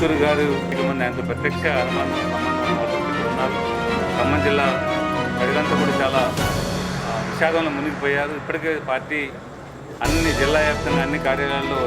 యేసూరి గారు ఇటువంటి ఆయనతో ప్రత్యక్ష అనుమానం సంబంధం ఉన్నారు. ఖమ్మం జిల్లా ప్రజలంతా కూడా చాలా విషాదంలో మునిగిపోయారు. ఇప్పటికే పార్టీ అన్ని జిల్లా వ్యాప్తంగా అన్ని కార్యాలయాల్లో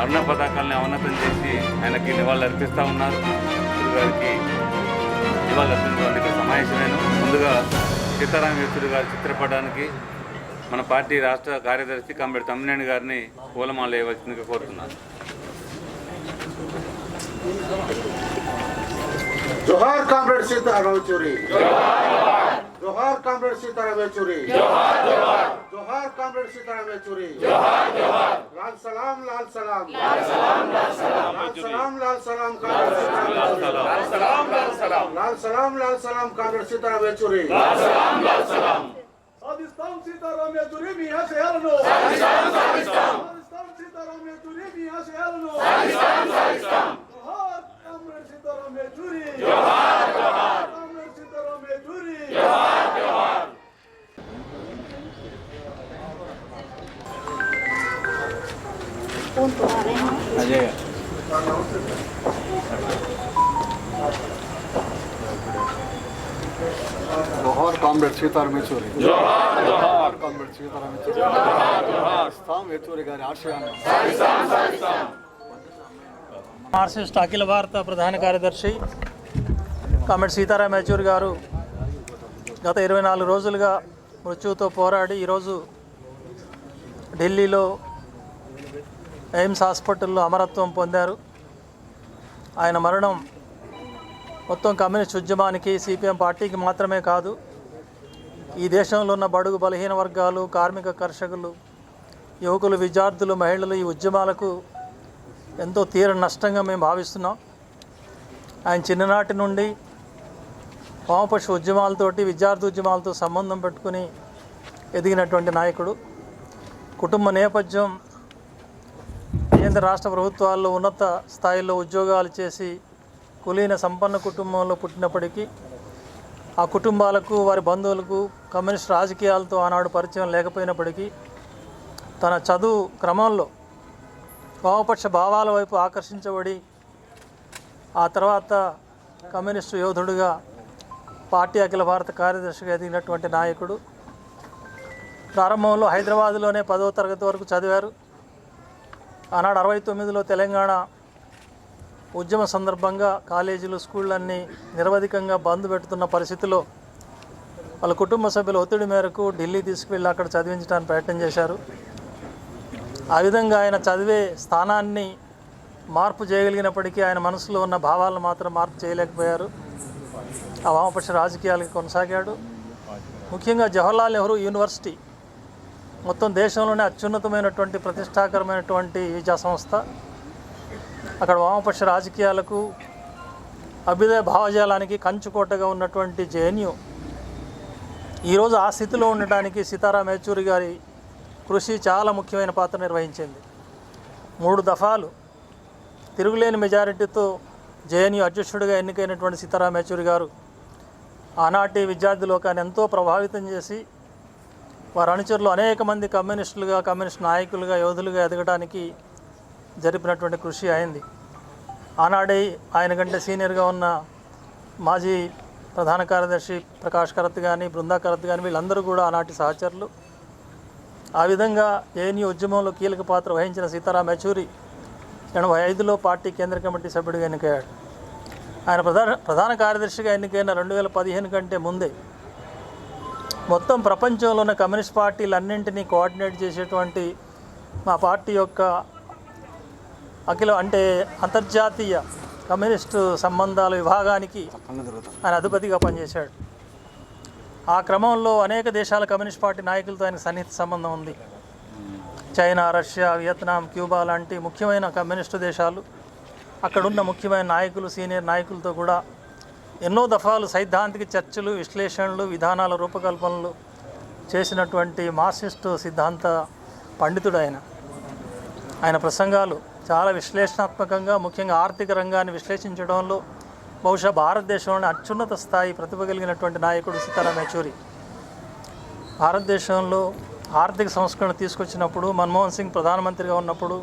అరుణ పతాకాలను అవనతం చేసి ఆయనకి నివాళులు అర్పిస్తూ ఉన్నారు. యేసూరి గారికి నివాళులు అర్పించడానికి ఇక్కడ సమావేశమైన. ముందుగా సీతారాం యేసూరి గారి చిత్రపటానికి మన పార్టీ రాష్ట్ర కార్యదర్శి కంబెడి తమ్మినేని గారిని పూలమాల వేయవలసిందిగా కోరుతున్నాను. జోహార్ కామ్రేడ్ సీతారాం యేచూరి జోహార్ కామ్రేడ్ సీతారాం యేచూరి జోహార్ కామ్రేడ్ సీతారాం యేచూరి లాల్ సలాం లాల్ సలాం లాల్ సలాం లాల్ సలాం కామ్రేడ్ సీతారాం యేచూరి. లాల్ సలాం లాల్ సలాం కామ్రేడ్ సీతారాం యేచూరి సాధిస్తాం సీతారాం యచూరి మీ ఆశయాలను సాధిస్తాం సీతారాం యచూరి మీ ఆశయాలను జోహార్ కామ్రేడ్ సీతారాం యచూరి కామ్రేడ్ సీతారాం యచూరి జోహార్ కామ్రేడ్ సీతారాం యేచూరి జోహార్ కామ్రేడ్ సీతారాం యేచూరి పాకిస్తాన్ యేచూరి గారి ఆశయాన్ని మార్క్సిస్ట్ అఖిల భారత ప్రధాన కార్యదర్శి కామెడ్ సీతారాం యచూరి గారు గత ఇరవై నాలుగు రోజులుగా మృత్యువుతో పోరాడి ఈరోజు ఢిల్లీలో ఎయిమ్స్ హాస్పిటల్లో అమరత్వం పొందారు. ఆయన మరణం మొత్తం కమ్యూనిస్ట్ ఉద్యమానికి సిపిఎం పార్టీకి మాత్రమే కాదు ఈ దేశంలో ఉన్న బడుగు బలహీన వర్గాలు కార్మిక కర్షకులు యువకులు విద్యార్థులు మహిళలు ఈ ఉద్యమాలకు ఎంతో తీర నష్టంగా మేము భావిస్తున్నాం. ఆయన చిన్ననాటి నుండి వామపక్ష ఉద్యమాలతోటి విద్యార్థి ఉద్యమాలతో సంబంధం పెట్టుకుని ఎదిగినటువంటి నాయకుడు. కుటుంబ నేపథ్యం కేంద్ర రాష్ట్ర ప్రభుత్వాల్లో ఉన్నత స్థాయిలో ఉద్యోగాలు చేసి కులీన సంపన్న కుటుంబంలో పుట్టినప్పటికీ ఆ కుటుంబాలకు వారి బంధువులకు కమ్యూనిస్ట్ రాజకీయాలతో ఆనాడు పరిచయం లేకపోయినప్పటికీ తన చదువు క్రమంలో వామపక్ష భావాల వైపు ఆకర్షించబడి ఆ తర్వాత కమ్యూనిస్టు యోధుడుగా పార్టీ అఖిల భారత కార్యదర్శిగా ఎదిగినటువంటి నాయకుడు. ప్రారంభంలో హైదరాబాదులోనే పదవ తరగతి వరకు చదివారు. ఆనాడు అరవై తొమ్మిదిలో తెలంగాణ ఉద్యమ సందర్భంగా కాలేజీలు స్కూళ్ళన్నీ నిరవధికంగా బంద్ పెడుతున్న పరిస్థితిలో వాళ్ళ కుటుంబ సభ్యుల ఒత్తిడి మేరకు ఢిల్లీ తీసుకువెళ్ళి అక్కడ చదివించడానికి ప్రయత్నం చేశారు. ఆ విధంగా ఆయన చదివే స్థానాన్ని మార్పు చేయగలిగినప్పటికీ ఆయన మనసులో ఉన్న భావాలను మాత్రం మార్పు చేయలేకపోయారు. ఆ వామపక్ష రాజకీయాలకి కొనసాగాడు. ముఖ్యంగా జవహర్లాల్ నెహ్రూ యూనివర్సిటీ మొత్తం దేశంలోనే అత్యున్నతమైనటువంటి ప్రతిష్టాకరమైనటువంటి విద్యా సంస్థ. అక్కడ వామపక్ష రాజకీయాలకు అభ్యుదయ భావజాలానికి కంచుకోటగా ఉన్నటువంటి జేఎన్యూ. ఈరోజు ఆ స్థితిలో ఉండటానికి సీతారాం యేచూరి గారి కృషి చాలా ముఖ్యమైన పాత్ర నిర్వహించింది. మూడు దఫాలు తిరుగులేని మెజారిటీతో జేఎన్యూ అధ్యక్షుడిగా ఎన్నికైనటువంటి సీతారాం యచూరి గారు ఆనాటి విద్యార్థి లోకాన్ని ఎంతో ప్రభావితం చేసి వారి అనుచరులు అనేక మంది కమ్యూనిస్టులుగా కమ్యూనిస్ట్ నాయకులుగా యోధులుగా ఎదగడానికి జరిపినటువంటి కృషి అయింది. ఆనాడే ఆయన కంటే సీనియర్గా ఉన్న మాజీ ప్రధాన కార్యదర్శి ప్రకాష్ కరత్ కానీ బృందా కరత్ కానీ వీళ్ళందరూ కూడా ఆనాటి సహచరులు. ఆ విధంగా జేఎన్యూ ఉద్యమంలో కీలక పాత్ర వహించిన సీతారాం యచూరి ఎనభై ఐదులో పార్టీ కేంద్ర కమిటీ సభ్యుడిగా ఎన్నికయ్యాడు. ఆయన ప్రధాన ప్రధాన కార్యదర్శిగా ఎన్నికైన రెండు వేల పదిహేను కంటే ముందే మొత్తం ప్రపంచంలో ఉన్న కమ్యూనిస్ట్ పార్టీలన్నింటినీ కోఆర్డినేట్ చేసేటువంటి మా పార్టీ యొక్క అఖిల అంటే అంతర్జాతీయ కమ్యూనిస్టు సంబంధాల విభాగానికి ఆయన అధిపతిగా పనిచేశాడు. ఆ క్రమంలో అనేక దేశాల కమ్యూనిస్ట్ పార్టీ నాయకులతో ఆయనకు సన్నిహిత సంబంధం ఉంది. చైనా రష్యా వియత్నాం క్యూబా లాంటి ముఖ్యమైన కమ్యూనిస్టు దేశాలు. అక్కడున్న ముఖ్యమైన నాయకులు సీనియర్ నాయకులతో కూడా ఎన్నో దఫాలు సైద్ధాంతిక చర్చలు విశ్లేషణలు విధానాల రూపకల్పనలు చేసినటువంటి మార్క్సిస్టు సిద్ధాంత పండితుడు ఆయన. ఆయన ప్రసంగాలు చాలా విశ్లేషణాత్మకంగా ముఖ్యంగా ఆర్థిక రంగాన్ని విశ్లేషించడంలో బహుశా భారతదేశంలోని అత్యున్నత స్థాయి ప్రతిభ కలిగినటువంటి నాయకుడు సీతారాం యచూరి. భారతదేశంలో ఆర్థిక సంస్కరణ తీసుకొచ్చినప్పుడు మన్మోహన్ సింగ్ ప్రధానమంత్రిగా ఉన్నప్పుడు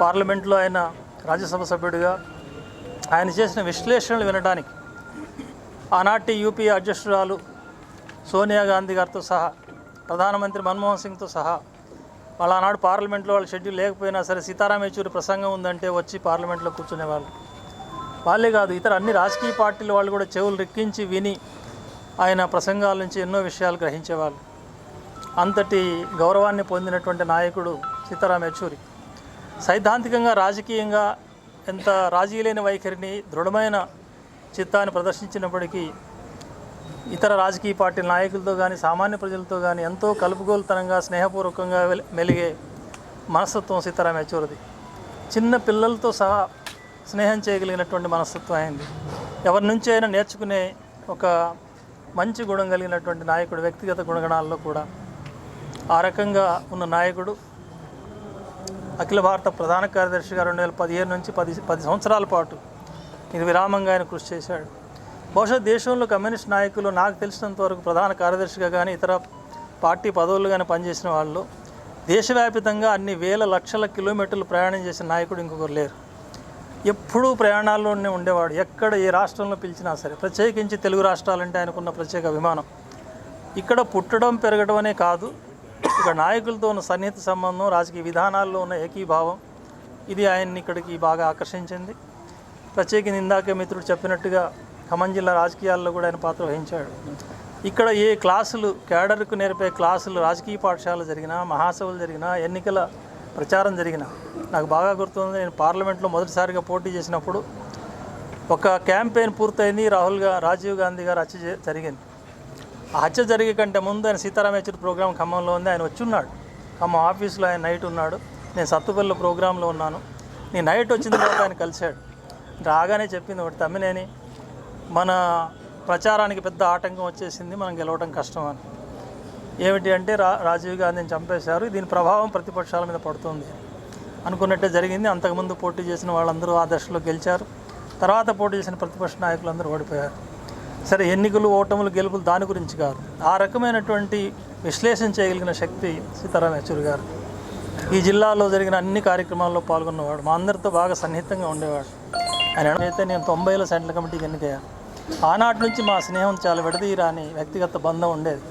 పార్లమెంట్లో ఆయన రాజ్యసభ సభ్యుడిగా ఆయన చేసిన విశ్లేషణలు వినడానికి ఆనాటి యూపీ అధ్యక్షురాలు సోనియా గాంధీ గారితో సహా ప్రధానమంత్రి మన్మోహన్ సింగ్తో సహా వాళ్ళ ఆనాడు పార్లమెంట్లో వాళ్ళ షెడ్యూల్ లేకపోయినా సరే సీతారాం యేచూరి ప్రసంగం ఉందంటే వచ్చి పార్లమెంట్లో కూర్చునేవాళ్ళు. వాళ్ళే కాదు ఇతర అన్ని రాజకీయ పార్టీల వాళ్ళు కూడా చెవులు రెక్కించి విని ఆయన ప్రసంగాల నుంచి ఎన్నో విషయాలు గ్రహించేవాళ్ళు. అంతటి గౌరవాన్ని పొందినటువంటి నాయకుడు సీతారాం యెచూరి సైద్ధాంతికంగా రాజకీయంగా ఎంత రాజీ లేని వైఖరిని దృఢమైన చిత్తాన్ని ప్రదర్శించినప్పటికీ ఇతర రాజకీయ పార్టీల నాయకులతో కానీ సామాన్య ప్రజలతో కానీ ఎంతో కలుపుగోలుతనంగా స్నేహపూర్వకంగా మెలిగే మనస్తత్వం సీతారాం యచూరిది చిన్న పిల్లలతో సహా స్నేహం చేయగలిగినటువంటి మనస్తత్వం అయింది. ఎవరి నుంచి అయినా నేర్చుకునే ఒక మంచి గుణం కలిగినటువంటి నాయకుడు వ్యక్తిగత గుణగణాల్లో కూడా ఆ రకంగా ఉన్న నాయకుడు అఖిల భారత ప్రధాన కార్యదర్శిగా రెండు వేల పదిహేను నుంచి పది పది సంవత్సరాల పాటు ఇది విరామంగా ఆయన కృషి చేశాడు. బహుశా దేశంలో కమ్యూనిస్ట్ నాయకులు నాకు తెలిసినంత వరకు ప్రధాన కార్యదర్శిగా కానీ ఇతర పార్టీ పదవులు కానీ పనిచేసిన వాళ్ళు దేశవ్యాపితంగా అన్ని వేల లక్షల కిలోమీటర్లు ప్రయాణం చేసిన నాయకుడు ఇంకొకరు లేరు. ఎప్పుడూ ప్రయాణాల్లోనే ఉండేవాడు. ఎక్కడ ఏ రాష్ట్రంలో పిలిచినా సరే ప్రత్యేకించి తెలుగు రాష్ట్రాలంటే ఆయనకున్న ప్రత్యేక అభిమానం. ఇక్కడ పుట్టడం పెరగడం అనే కాదు. ఇక్కడ నాయకులతో ఉన్న సన్నిహిత సంబంధం రాజకీయ విధానాల్లో ఉన్న ఏకీభావం ఇది ఆయన్ని ఇక్కడికి బాగా ఆకర్షించింది. ప్రత్యేకించి ఇందాక మిత్రుడు చెప్పినట్టుగా ఖమ్మం జిల్లా రాజకీయాల్లో కూడా ఆయన పాత్ర వహించాడు. ఇక్కడ ఏ క్లాసులు కేడర్కు నేర్పే క్లాసులు రాజకీయ పాఠశాలలు జరిగినా మహాసభలు జరిగినా ఎన్నికల ప్రచారం జరిగిన. నాకు బాగా గుర్తుంది నేను పార్లమెంట్లో మొదటిసారిగా పోటీ చేసినప్పుడు ఒక క్యాంపెయిన్ పూర్తయింది రాహుల్గా రాజీవ్ గాంధీ గారు హత్య జరిగింది. ఆ హత్య జరిగే కంటే ముందు ఆయన సీతారాం యచూరి ప్రోగ్రాం ఖమ్మంలో ఉంది. ఆయన వచ్చి ఉన్నాడు ఖమ్మం ఆఫీస్లో ఆయన నైట్ ఉన్నాడు. నేను సత్తుపల్లి ప్రోగ్రాంలో ఉన్నాను. నేను నైట్ వచ్చిన తర్వాత ఆయన కలిశాడు. రాగానే చెప్పింది ఒకటి తమ్మినేని మన ప్రచారానికి పెద్ద ఆటంకం వచ్చేసింది మనం గెలవడం కష్టం అని. ఏమిటి అంటే రా రాజీవ్ గాంధీని చంపేశారు. దీని ప్రభావం ప్రతిపక్షాల మీద పడుతుంది. అనుకున్నట్టే జరిగింది. అంతకుముందు పోటీ చేసిన వాళ్ళందరూ ఆ దశలో గెలిచారు. తర్వాత పోటీ చేసిన ప్రతిపక్ష నాయకులందరూ ఓడిపోయారు. సరే ఎన్నికలు ఓటములు గెలుపులు దాని గురించి కాదు. ఆ రకమైనటువంటి విశ్లేషణ చేయగలిగిన శక్తి సీతారాం యచూరి గారు. ఈ జిల్లాలో జరిగిన అన్ని కార్యక్రమాల్లో పాల్గొన్నవాడు. మా అందరితో బాగా సన్నిహితంగా ఉండేవాడు. ఆయన అయితే నేను తొంభైలో సెంట్రల్ కమిటీకి ఎన్నికయ్యాను ఆనాటి నుంచి మా స్నేహం చాలా విడదీయరాని వ్యక్తిగత బంధం ఉండేది.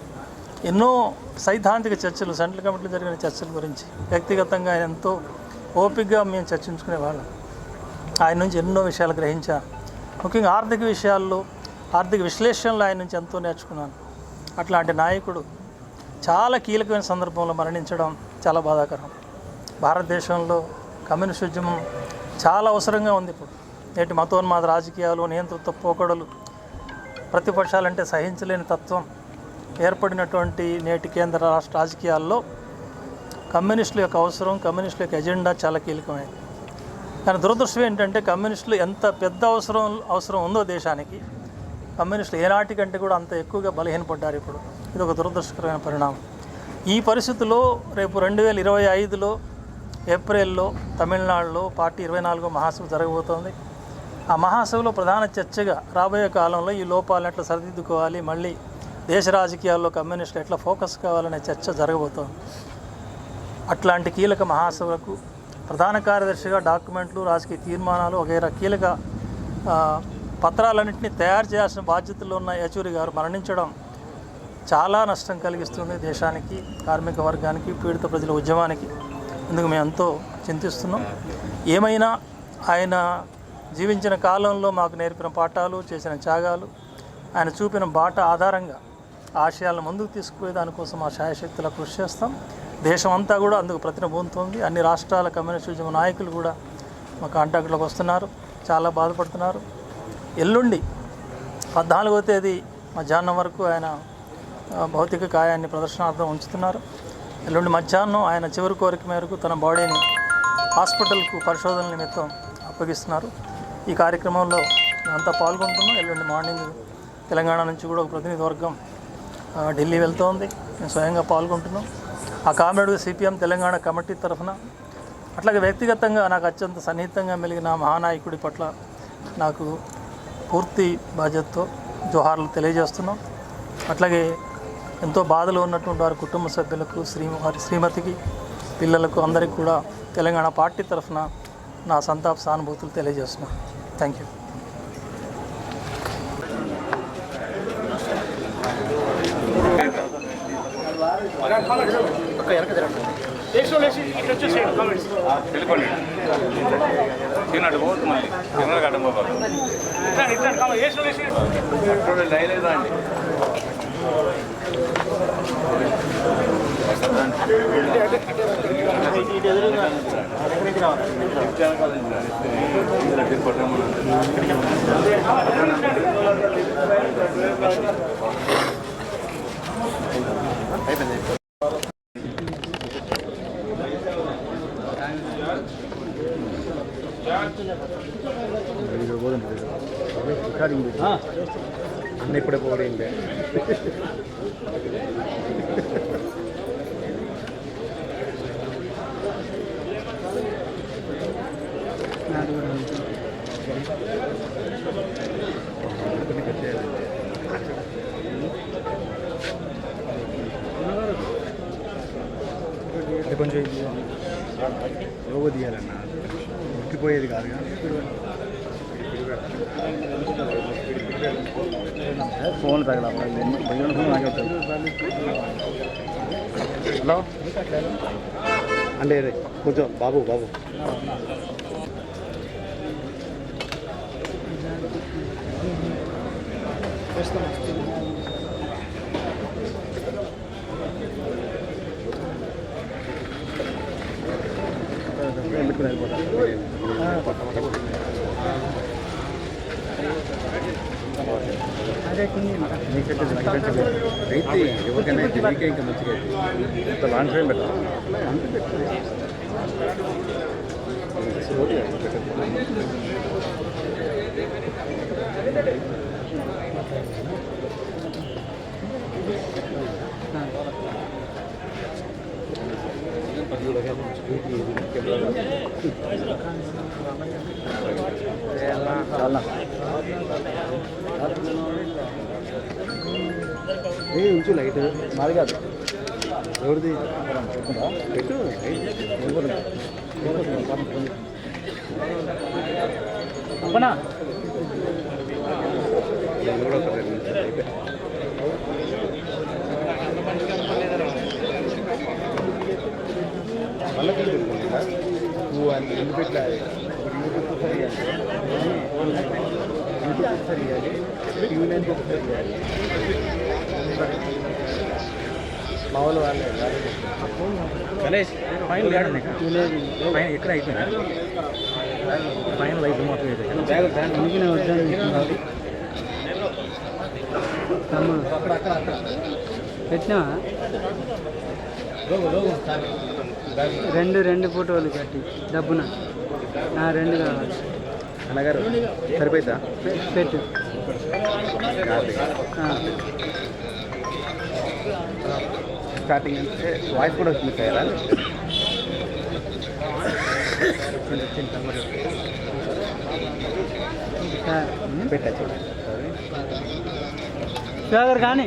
ఎన్నో సైద్ధాంతిక చర్చలు సెంట్రల్ కమిటీలో జరిగిన చర్చల గురించి వ్యక్తిగతంగా ఆయన ఎంతో ఓపికగా మేము చర్చించుకునేవాళ్ళం ఆయన నుంచి ఎన్నో విషయాలు గ్రహించాను ముఖ్యంగా ఆర్థిక విషయాల్లో ఆర్థిక విశ్లేషణలో ఆయన నుంచి ఎంతో నేర్చుకున్నాను. అట్లాంటి నాయకుడు చాలా కీలకమైన సందర్భంలో మరణించడం చాలా బాధాకరం. భారతదేశంలో కమ్యూనిస్ట్ ఉద్యమం చాలా అవసరంగా ఉంది ఇప్పుడు. నేటి మతోన్మాద రాజకీయాలు నియంతృత్వ పోకడలు ప్రతిపక్షాలంటే సహించలేని తత్వం ఏర్పడినటువంటి నేటి కేంద్ర రాష్ట్ర రాజకీయాల్లో కమ్యూనిస్టుల యొక్క అవసరం కమ్యూనిస్టుల యొక్క ఎజెండా చాలా కీలకమైంది కానీ దురదృష్టం ఏంటంటే కమ్యూనిస్టులు ఎంత పెద్ద అవసరం అవసరం ఉందో దేశానికి కమ్యూనిస్టులు ఏనాటి కంటే కూడా అంత ఎక్కువగా బలహీనపడ్డారు ఇప్పుడు. ఇది ఒక దురదృష్టకరమైన పరిణామం. ఈ పరిస్థితుల్లో రేపు రెండు వేల ఇరవై ఐదులో ఏప్రిల్లో తమిళనాడులో పార్టీ ఇరవై నాలుగో మహాసభ జరగబోతోంది. ఆ మహాసభలో ప్రధాన చర్చగా రాబోయే కాలంలో ఈ లోపాలను ఎట్లా సరిదిద్దుకోవాలి మళ్ళీ దేశ రాజకీయాల్లో కమ్యూనిస్టులు ఎట్లా ఫోకస్ కావాలనే చర్చ జరగబోతోంది. అట్లాంటి కీలక మహాసభలకు ప్రధాన కార్యదర్శిగా డాక్యుమెంట్లు రాజకీయ తీర్మానాలు వగైరా కీలక పత్రాలన్నింటినీ తయారు చేయాల్సిన బాధ్యతలో ఉన్న యచూరి గారు మరణించడం చాలా నష్టం కలిగిస్తుంది దేశానికి కార్మిక వర్గానికి పీడిత ప్రజల ఉద్యమానికి. అందుకు మేము ఎంతో చింతిస్తున్నాం. ఏమైనా ఆయన జీవించిన కాలంలో మాకు నేర్పిన పాఠాలు చేసిన త్యాగాలు ఆయన చూపిన బాట ఆధారంగా ఆశయాలను ముందుకు తీసుకుపోయే దానికోసం ఆ శాయశక్తుల కృషి చేస్తాం. దేశం అంతా కూడా అందుకు ప్రతినబూతుంది అన్ని రాష్ట్రాల కమ్యూనిస్ట్ ఉద్యమ నాయకులు కూడా మా కాంటాక్ట్లోకి వస్తున్నారు. చాలా బాధపడుతున్నారు. ఎల్లుండి పద్నాలుగో తేదీ మధ్యాహ్నం వరకు ఆయన భౌతిక కాయాన్ని ప్రదర్శనార్థం ఉంచుతున్నారు. ఎల్లుండి మధ్యాహ్నం ఆయన చివరి కోరిక మేరకు తన బాడీని హాస్పిటల్కు పరిశోధన నిమిత్తం అప్పగిస్తున్నారు. ఈ కార్యక్రమంలో మేమంతా పాల్గొంటున్నాం. ఎల్లుండి మార్నింగ్ తెలంగాణ నుంచి కూడా ఒక ప్రతినిధి వర్గం ఢిల్లీ వెళ్తోంది. మేము స్వయంగా పాల్గొంటున్నాం. ఆ కామ్రేడ్ సిపిఎం తెలంగాణ కమిటీ తరఫున అట్లాగే వ్యక్తిగతంగా నాకు అత్యంత సన్నిహితంగా మెలిగిన మహానాయకుడి పట్ల నాకు పూర్తి బాధ్యతతో జోహార్లు తెలియజేస్తున్నాం. అట్లాగే ఎంతో బాధలో ఉన్నటువంటి వారి కుటుంబ సభ్యులకు శ్రీ వారి శ్రీమతికి పిల్లలకు అందరికీ కూడా తెలంగాణ పార్టీ తరఫున నా సంతాప సానుభూతులు తెలియజేస్తున్నాను థ్యాంక్ యూ. వెళ్ళిపోండి తిన్నాడు పోతుంది మళ్ళీ. తిన్నాడు గడ్డం పోవాలి అన్న ఇప్పుడే పోయింది కొంచెం లోగో తీయాలన్న ఉక్కిపోయేది కాదుగా ఫోన్ తగల హలో? అంటే కొంచెం బాబు బాబు. అయితే ఎవరికైనా అయితే ఇంకా మంచిగా అయితే లాంగ్ టైం పెట్టాలి ఏ ఉంచు లైట్. మాది కాదు. ఎవరిది? పెట్టు. అప్పనా? మా వాళ్ళు వాళ్ళే గణేష్ ఫైనల్ ఫైన్ ఎక్కడ అయిపోయినా ఫైనల్ అయిపోయి మొత్తం అందుకనే పెట్టినా రెండు రెండు ఫోటోలు కట్టి డబ్బున. రెండు కావాలి. అన్నగారు సరిపోయిందా? పె- పెట్టు. స్టార్టింగ్ అంటే వాయిస్ కూడా వస్తుంది కదా సార్. పెట్టచ్చు సాగర్ కానీ.